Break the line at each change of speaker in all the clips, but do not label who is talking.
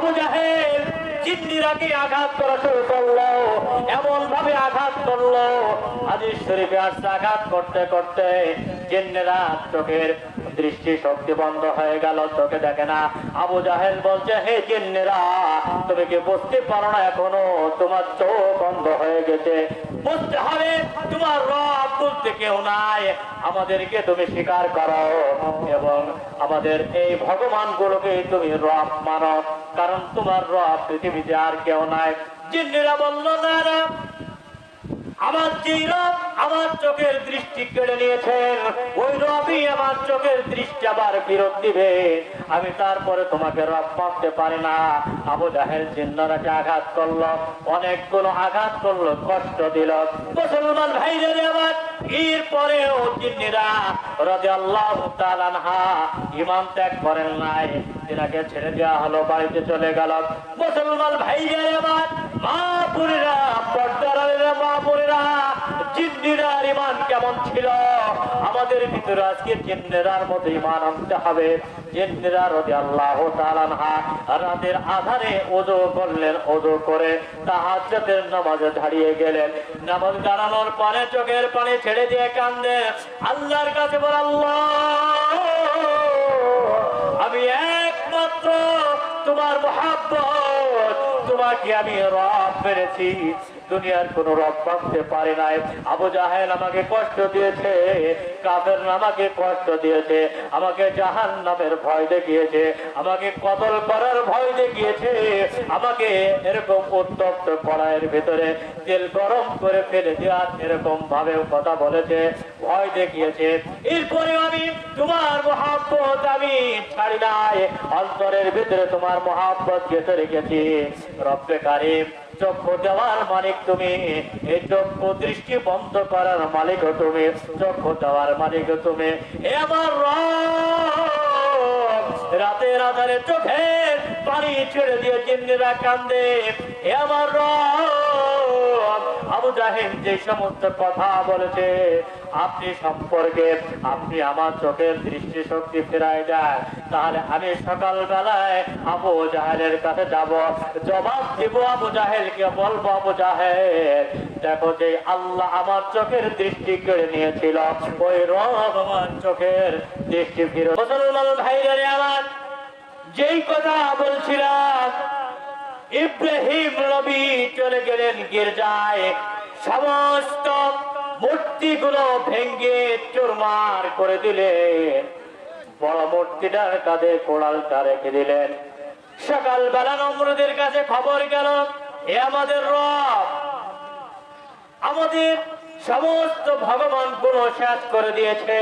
আবু জাহেল দৃষ্টি শক্তি বন্ধ হয়ে গেল, চোখে দেখে না। আবু বলছে, হে জিন্নেরা, তুমি কি বুঝতে পারো না এখনও? তোমার চোখ বন্ধ হয়ে গেছে। বুঝতে হবে, তোমার রব বলতে কেউ নাই। আমাদেরকে তুমি স্বীকার করো এবং আমাদের এই ভগবান গুলোকে তুমি রব মানো। কারণ তোমার রব পৃথিবীতে আর কেউ নাই। জিন্নেরা বলল না আমার যেই রব আমার চোখের দৃষ্টি কেড়ে নিয়েছেন, ওই রবই আমার চোখের দৃষ্টি আবার ফেরত দিবে। আমি তারপরে তোমাকে রব মানতে পারি না। আবু জাহেল জিন্নারাকে আঘাত করল, অনেকগুলো আঘাত করল, কষ্ট দিল। মুসলমান ভাইদের আবার এর পরেও জিন্নিরা রাজে আল্লাহ তালানহা ইমান ত্যাগ করেন নাই। তিনাকে ছেড়ে দেওয়া হলো, বাড়িতে চলে গেল। মুসলমান ভাইদের আবার মা পুরীরা জিন্দিরার ইমান কেমন ছিল? আমাদের ভিতরে আজকে জিন্দিরার মতো ইমান আনতে হবে। জিন্দিরা রদি আল্লাহ তালানহা রাতের আধারে ওজো করলেন ওজো করে তাহাজ্জতের নামাজে দাঁড়িয়ে গেলেন। নামাজ দাঁড়ানোর পরে চোখের পানি ছেড়ে দিয়ে কান্দে, আল্লাহর কাছে বল, আল্লাহ, আমি একমাত্র তোমার মহাব্বত তোমাকে আমি রব পেরেছি। দুনিয়ার কোন রব ভাবতে পারে নাই। আবু জাহেল আমাকে কষ্ট দিয়েছে, কাফের আমাকে কষ্ট দিয়েছে, আমাকে জাহান নামের ভয় দেখিয়েছে, আমাকে কতল করার ভয় দেখিয়েছে, আমাকে এরকম উত্তপ্ত কড়াইয়ের ভিতরে তেল গরম করে ফেলে দেওয়ার এরকম ভাবে কথা বলেছে। ভয় দেখিয়েছে। এরপরে আমি তোমার মহাব্বত আমি ছাড়ি নাই। অন্তরের ভিতরে তোমার মহাব্বত গেঁথে রেখেছি। রব্বে কারিম, চক্ষু দেওয়ার মালিক তুমি। এই চক্ষু দৃষ্টি বন্ধ করার মালিক তুমি। চক্ষু দেওয়ার মালিক তুমি। আমার রব, রাতের চোখে পানি ছেড়ে দিয়ে চিন্নিরা কান্দে। রব, আবু জাহেদ যে সমস্ত কথা বলেছে আপনি সম্পর্কে, আপনি আমার চোখের দৃষ্টি শক্তি ফেরায় দেন। তাহলে আমি সকাল বেলায় আবু জাহেলের কাছে যাব। জবাব দিব আবু জাহেলকে, বলব আবু জাহেল, দেখো যে আল্লাহ আমার চোখের দৃষ্টি কেড়ে নিয়েছিল। ওই রব আমার চোখের দৃষ্টি ফিরে ভাইরে আমার যেই কথা বলছিলাম, ইব্রাহিম নবী চলে গেলেন গির্জায়। সমস্ত মূর্তিগুলো ভেঙ্গে চুরমার করে দিলেন। বড় মূর্তিটার কাঁধে কোড়ালটা রেখে দিলেন। সকালবেলা নম্রদের কাছে খবর গেল, এ আমাদের রব। আমাদের সমস্ত ভগবানগুলো শেষ করে দিয়েছে।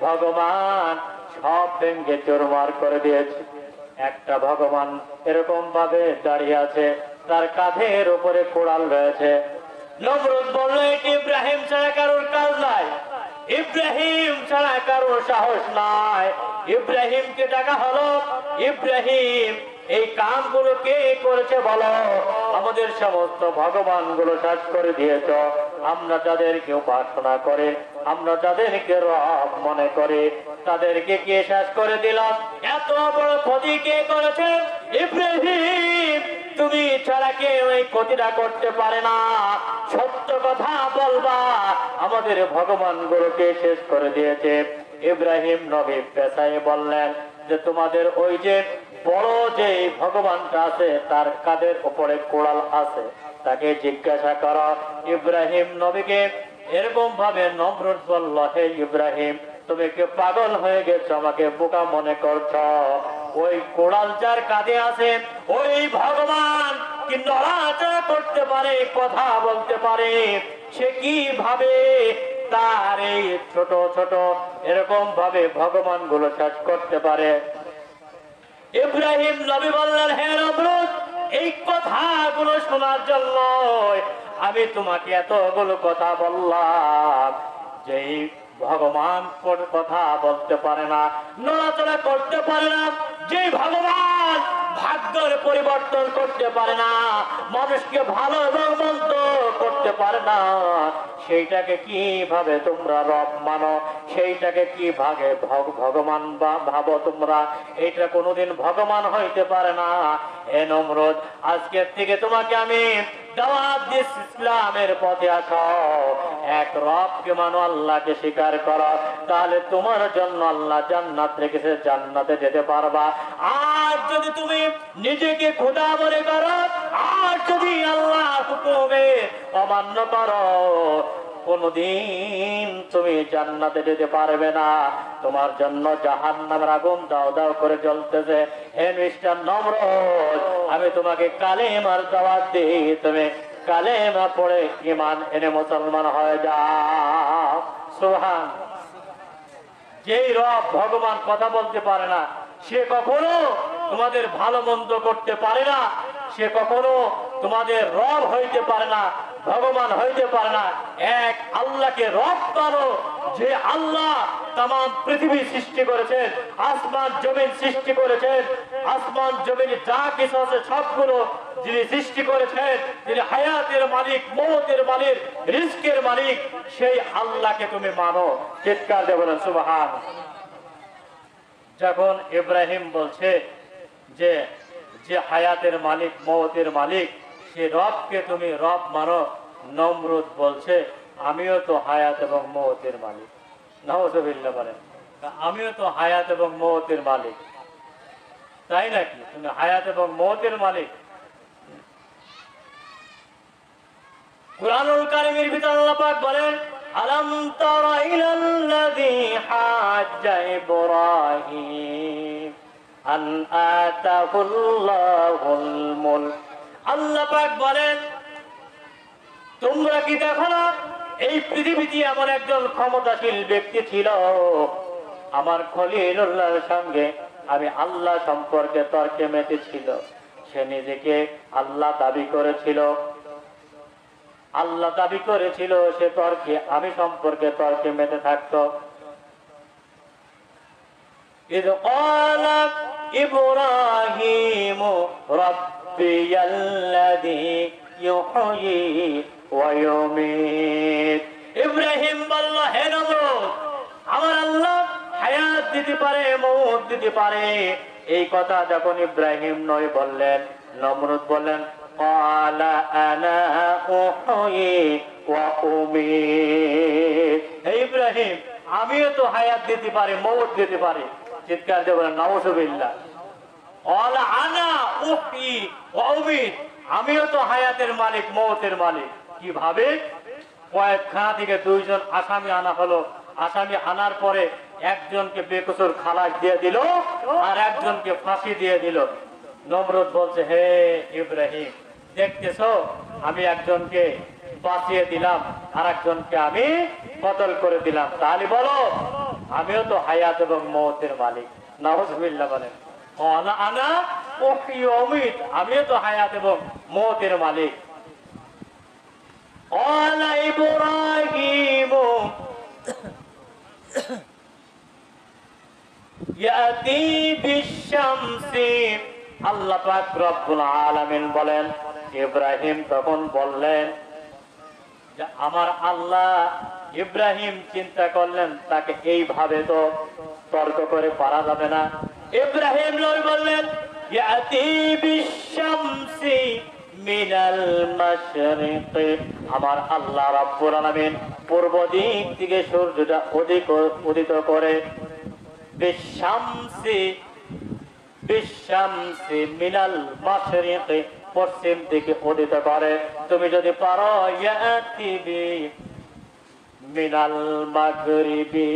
ভগবান সব ভেঙ্গে চুরমার করে দিয়েছে। একটা ভগবান এরকম ভাবে দাঁড়িয়ে আছে, তার কাঁধের উপরে কোড়াল রয়েছে। নমরুদ বলল, এটি ইব্রাহিম ছাড়া কারোর কাজ নাই। ইব্রাহিম ছাড়া কারোর সাহস নাই। ইব্রাহিমকে ডাকা হলো, ইব্রাহিম, এই কামগুলো কে করেছে বলো? আমাদের সমস্ত ভগবানগুলো শেষ করে দিয়েছ। আমরা যাদেরকে উপাসনা করে, আমরা যাদেরকে রব মনে করে, তাদেরকে কে শেষ করে দিলাম এত বড় ক্ষতি কে করেছে? ইব্রাহিম তুমি ছাড়া কেউ এই ক্ষতিটা করতে পারে না। সত্য কথা বলবা। আমাদের ভগবান গুলোকে শেষ করে দিয়েছে। ইব্রাহিম নবী পেশায় বললেন যে, তোমাদের ওই যে বড় যে ভগবানটা আছে, তার কাদের উপরে কোড়াল আছে। তাকে জিজ্ঞাসা করো, ইব্রাহিম নবীকে, এরকম ভাবে নমরুদ বলল, হে ইব্রাহিম, তুমি কি পাগল হয়ে গেছো? আমাকে বোকা মনে করছ? ওই কোড়াল যার কাঁধে আছে, ওই ভগবান কি নড়াচড়া করতে পারে, কথা বলতে পারে? সে কি ভাবে? তার এই ছোট ছোট এরকম ভাবে ভগবানগুলো শেষ করতে পারে। ইব্রাহিম নবী বললেন, হে নমরুদ এই কথাগুলো শোনার জন্য আমি তোমাকে এতগুলো কথা বললাম। যে ভগবান কথা বলতে পারে না, নড়াচড়া করতে পারে না যে ভগবান ভাগ্যের পরিবর্তন করতে পারে না, মানুষকে ভালো এবং করতে পারে না। সেইটাকে কীভাবে তোমরা রব মানো? সেইটাকে কি ভাগে ভগ- ভগবান বা ভাবো তোমরা? এটা কোনোদিন ভগবান হইতে পারে না। এ নমরুদ, আজকের থেকে তোমাকে আমি ইসলামের পথে আসো এক রবকে মানো, আল্লাহকে স্বীকার করো। তাহলে তোমার জন্য আল্লাহ জান্নাত রেখেছে, জান্নাতে যেতে পারবা। আর যদি তুমি নিজেকে খোদা মনে করো, আর যদি আল্লাহ হুকুমে অমান্য করো, কোনদিন তুমি জান্নাতে যেতে পারবে না। তোমার জন্য জাহান নামের আগুন দাও দাও করে জ্বলতেছে। হে মিস্টার নম্রত আমি তোমাকে কালেমার দাওয়াত দিই। তুমি কালেমা পড়ে ইমান এনে মুসলমান হয়ে যাও। সুহান যেই রব ভগবান কথা বলতে পারে না, সে কখনো তোমাদের ভালো মন্দ করতে পারে না, সে কখনো তোমাদের রব হইতে পারে না, ভগবান হইতে পারে না। এক আল্লাহকে রব পারো যে আল্লাহ তাম পৃথিবী সৃষ্টি করেছেন, আসমান, জমিন সৃষ্টি করেছেন, আসমান, জমিন যা কিছু আছে সবগুলো যিনি সৃষ্টি করেছেন, তিনি হায়াতের মালিক, মৌতের মালিক রিস্কের মালিক, সেই আল্লাহকে তুমি মানো। চিৎকার দিয়ে বলেন, সুবাহান। যখন ইব্রাহিম বলছে যে যে হায়াতের মালিক, মৌতের মালিক, সে রবকে তুমি রব মানো, নমরুদ বলছে, আমিও তো হায়াত এবং মৌতের মালিক। নওয়াজবিল্লা বলেন আমিও তো হায়াত এবং মৌতের মালিক। তাই নাকি? তুমি হায়াত এবং মৌতের মালিক। কুরআনুল কারীমের ভিতর আল্লাহ পাক বলেন, আলাম তারা ইলাল্লাযী হাজ্জা ইব্রাহিম? আল্লাহ পাক বলেন, তোমরা কি দেখো না, এই পৃথিবীতে আমার একজন ক্ষমতাশীল ব্যক্তি ছিল, আমার খলিলুল্লাহর সঙ্গে আমি আল্লাহ সম্পর্কে তর্কে মেতেছিল। সে নিজেকে আল্লাহ দাবি করেছিল। আল্লাহ দাবি করেছিল, সে তর্কে, আমি সম্পর্কে তর্কে মেতে থাকতো। إبراهيم ربي الذي يحيي ويميت ইব্রাহিম বলল হে নমরুদ আমার আল্লাহ হায়াত দিতে পারে মৌত দিতে পারে এই কথা যখন ইব্রাহিম নয় বললেন নমরুদ বললেন قال أنا أحيي وأميت হে ইব্রাহিম আমিও তো হায়াত দিতে পারি মৌত দিতে পারি চিৎকার দিয়ে বলেন আমিও তো হায়াতের মালিক, মৌতের মালিক। কীভাবে কয়েকখানা থেকে দুইজন আসামি আনা হলো। আসামি আনার পরে একজনকে বেকসুর খালাস দিয়ে দিল আর একজনকে ফাঁসি দিয়ে দিল। নমরুদ বলছে, হে ইব্রাহিম, দেখতেছো? আমি একজনকে বাঁচিয়ে দিলাম আর একজনকে আমি কতল করে দিলাম। তাহলে বলো, আমিও তো হায়াত এবং মৌতের মালিক। নওয়াজবিল্লাহ বলেন। আনা আনা ওহি অমিত আমিও তো হায়াত এবং মৌতের মালিক قال إبراهيم يأتي بالشمس আল্লাহ পাক রব্বুল আলামিন বলেন ইব্রাহিম তখন বললেন যে আমার আল্লাহ ইব্রাহিম চিন্তা করলেন তাকে এইভাবে তো তর্ক করে পারা যাবে না ইব্রাহিম নয় বললেন আমার আল্লাহ রাব্বুল আলামিন পূর্ব দিক থেকে সূর্যটা উদিত উদিত করে বিশামসি বিশামসি মিনাল মাশরিকি পশ্চিম দিকে উদিত করে। তুমি যদি পারো, ইয়াতি বি মিনাল মাগরিবি।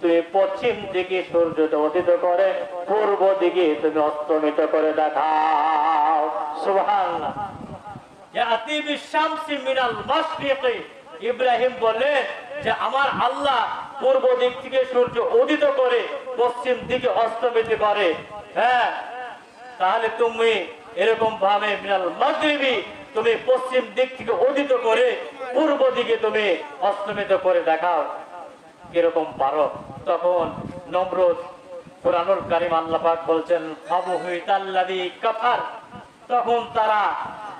তুমি পশ্চিম দিকে সূর্যটা উদিত করে। পূর্ব দিকে তুমি অস্তমিত করে দেখাও। ইব্রাহিম বলে যে আমার আল্লাহ পূর্ব দিক থেকে সূর্য উদিত করে, পশ্চিম দিকে অস্তমিত করে। হ্যাঁ? তাহলে তুমি এরকম ভাবে মিনাল মাগরিবি তুমি পশ্চিম দিক থেকে উদিত করে, পূর্ব দিকে তুমি অস্তমিত করে দেখাও। কীরকম পারো? তখন নমরুদ কোরআনুল কারিম আল্লাহ পাক বলছেন আবু হুইতাল্লাযী কাফার তখন তারা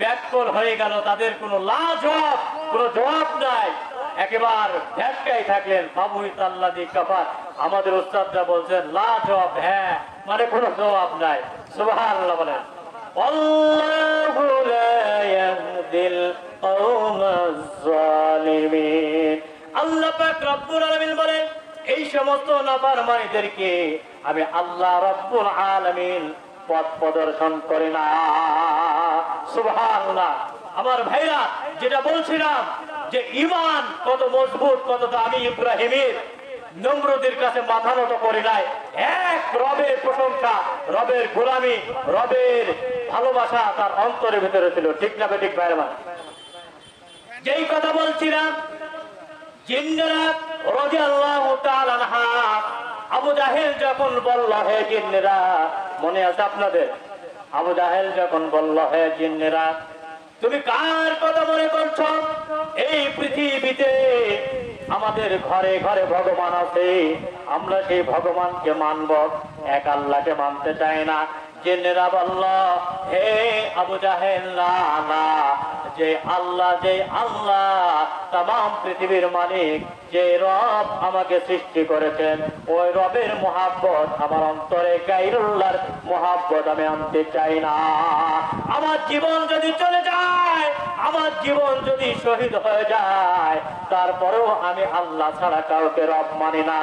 ব্যাকল হয়ে গেল তাদের কোনো লাজবাব কোনো জবাব নাই একেবার ভ্যাটকাই থাকলেন বাবুই তাল্লাদি কাফার আমাদের উস্তাদরা বলছেন লাজবাব হ্যাঁ মানে কোনো জবাব নাই সুবহানাল্লাহ বলেন والله لا يهدي القوم الظالمين আল্লাহ পাক রব্বুল আলামিন বলেন এই সমস্ত নাফরমানীদেরকে আমি আল্লাহ রব্বুল আলামিন পথ প্রদর্শন করি না। সুবহানাল্লাহ। আমার ভাইরা, যেটা বলছিলাম যে ইমান কত মজবুত, কত দামি ইব্রাহিমের নম্রদের কাছে মাথা নত করে নাই। এক রবের প্রশংসা, রবের গোলামি, রবের ভালোবাসা তার অন্তরের ভিতরে ছিল। ঠিক না ঠিক বাইরে যেই কথা বলছিলাম আনহা আবু জাহেল যখন বলল, হে জিন্নেরা, মনে আছে আপনাদের? আবু জাহেল যখন বলল, হে জিন্নেরা, তুমি কার কথা মনে করছ? এই পৃথিবীতে আমাদের ঘরে ঘরে ভগবান আছে। আমরা সেই ভগবানকে মানব। এক আল্লাহকে মানতে চাই না। জিন্নেরা বলল, হে আবু জাহেল, না যে আল্লাহ যে আল্লাহ তাম পৃথিবীর মালিক যে রব আমাকে সৃষ্টি করেছেন, ওই রবের মহাব্বত আমার অন্তরে গাইরুল্লাহর মহাব্বত আমি আনতে চাই না। আমার জীবন যদি চলে যায়, আমার জীবন যদি শহীদ হয়ে যায়, তারপরেও আমি আল্লাহ ছাড়া কাউকে রব মানি না।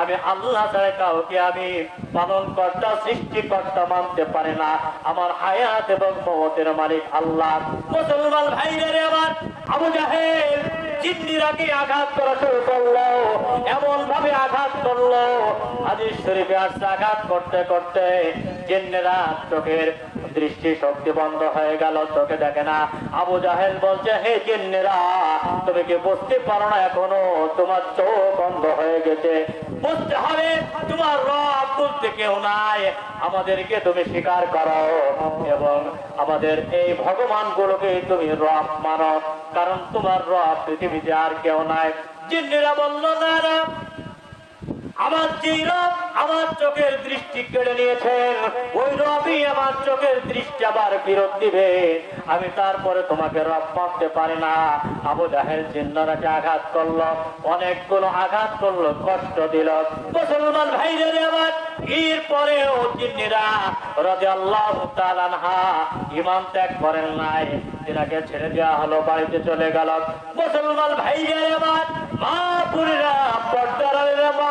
আমি আল্লাহ ছাড়া কাউকে আমি পালন কর্তা সৃষ্টিকর্তা মানতে পারি না। আমার হায়াত এবং মমতের মালিক আল্লাহ। মুসলমান ভাইরা রে আমার আবু জাহেল জিন্দিরাকে আঘাত করা শুরু করল এমন ভাবে আঘাত করল, হাদিস শরীফে আসছে আঘাত করতে করতে জিন্নেরা চোখের দৃষ্টি শক্তি বন্ধ হয়ে গেল, চোখে দেখে না। আবু জাহেল বলছে, হে জিন্নেরা, তুমি কি বুঝতে পারো না এখনও? তোমার চোখ বন্ধ হয়ে গেছে। বুঝতে হবে, তোমার রব বলতে কেউ নাই। আমাদেরকে তুমি স্বীকার করো এবং আমাদের এই ভগবান গুলোকে তুমি রব মানো। কারণ তোমার রব পৃথিবীতে আর কেউ নাই। জিন্নেরা বলল না। আমার যেই রব আমার চোখের দৃষ্টি কেড়ে নিয়েছেন, ওই রবই আমার চোখের দৃষ্টি আবার ফেরত দিবে। আমি তারপরে তোমাকে রব মানতে পারি না। আবু জাহেল জিন্নারাকে আঘাত করল, অনেকগুলো আঘাত করল, কষ্ট দিল। মুসলমান ভাইদের আমার এর পরেও জিন্নিরা রাজা আল্লাহ তালানহা ইমান ত্যাগ করেন নাই। তিনাকে ছেড়ে দেওয়া হলো, বাড়িতে চলে গেল। মুসলমান ভাইদের আমার মা পুরীরা পর্দারেরা মা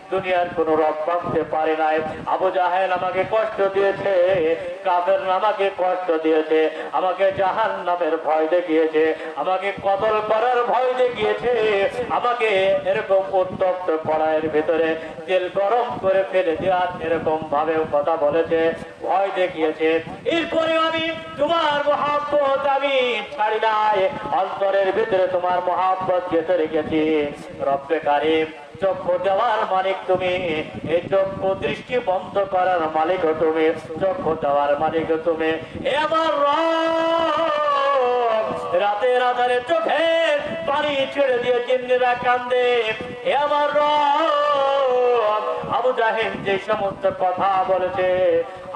দুনিয়ার কোন রব ভাবতে পারে নাই। আবু জাহেল আমাকে কষ্ট দিয়েছে, কাফের আমাকে কষ্ট দিয়েছে, আমাকে জাহান নামের ভয় দেখিয়েছে, আমাকে কতল করার ভয় দেখিয়েছে, আমাকে এরকম উত্তপ্ত কড়াইয়ের ভিতরে তেল গরম করে ফেলে দেওয়ার এরকম ভাবে কথা বলেছে, ভয় দেখিয়েছে। এরপরে আমি তোমার মহাব্বত আমি ছাড়ি নাই, অন্তরের ভিতরে তোমার মহাব্বত গেঁথে রেখেছি। রব্বে কারিম চক্ষু দেওয়ার মালিক তুমি। এই চক্ষু দৃষ্টি বন্ধ করার মালিক তুমি। চক্ষ দেওয়ার মালিক তুমি। এবার রাতের আধারে চোখে পানি ছেড়ে দিয়ে চিন্দিরা কান্দে। এবার আবু জাহেদ যে সমস্ত কথা বলেছে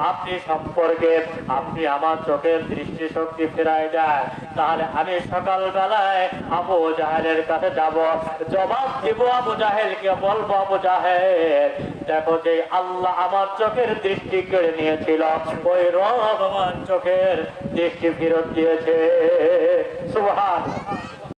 আপনি সম্পর্কে, আপনি আমার চোখের দৃষ্টি শক্তি ফেরায় দেয় তাহলে আমি সকাল বেলায় আবু জাহেলের কাছে যাব। জবাব দিব আবু জাহেলকে, বলব আবু জাহেল, দেখো যে আল্লাহ আমার চোখের দৃষ্টি কেড়ে নিয়েছিল। ওই রব আমার চোখের দৃষ্টি ফেরত দিয়েছে। সুহান